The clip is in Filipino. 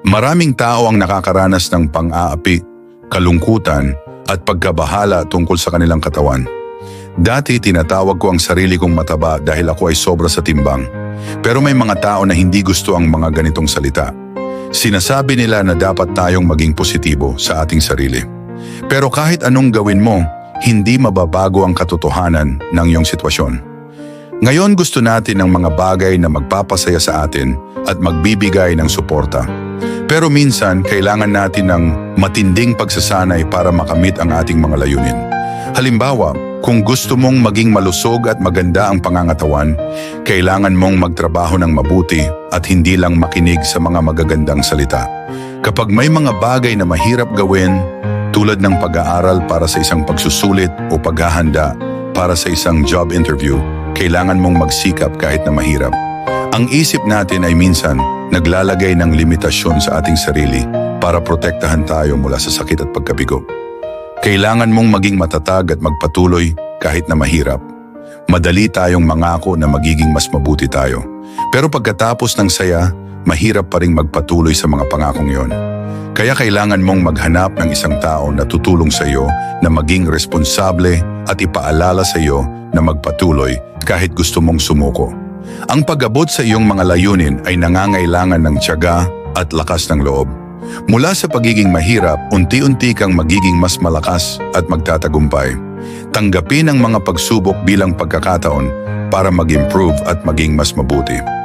Maraming tao ang nakakaranas ng pang-aapi, kalungkutan at pagkabahala tungkol sa kanilang katawan. Dati tinatawag ko ang sarili kong mataba dahil ako ay sobra sa timbang. Pero may mga tao na hindi gusto ang mga ganitong salita. Sinasabi nila na dapat tayong maging positibo sa ating sarili. Pero kahit anong gawin mo, hindi mababago ang katotohanan ng iyong sitwasyon. Ngayon gusto natin ng mga bagay na magpapasaya sa atin at magbibigay ng suporta. Pero minsan, kailangan natin ng matinding pagsasanay para makamit ang ating mga layunin. Halimbawa, kung gusto mong maging malusog at maganda ang pangangatawan, kailangan mong magtrabaho ng mabuti at hindi lang makinig sa mga magagandang salita. Kapag may mga bagay na mahirap gawin, tulad ng pag-aaral para sa isang pagsusulit o paghahanda para sa isang job interview, kailangan mong magsikap kahit na mahirap. Ang isip natin ay minsan naglalagay ng limitasyon sa ating sarili para protektahan tayo mula sa sakit at pagkabigo. Kailangan mong maging matatag at magpatuloy kahit na mahirap. Madali tayong mangako na magiging mas mabuti tayo. Pero pagkatapos ng saya, mahirap pa ring magpatuloy sa mga pangakong yon. Kaya kailangan mong maghanap ng isang tao na tutulong sa iyo na maging responsable at ipaalala sa iyo na magpatuloy kahit gusto mong sumuko. Ang pag-abot sa iyong mga layunin ay nangangailangan ng tiyaga at lakas ng loob. Mula sa pagiging mahirap, unti-unti kang magiging mas malakas at magtatagumpay. Tanggapin ang mga pagsubok bilang pagkakataon para mag-improve at maging mas mabuti.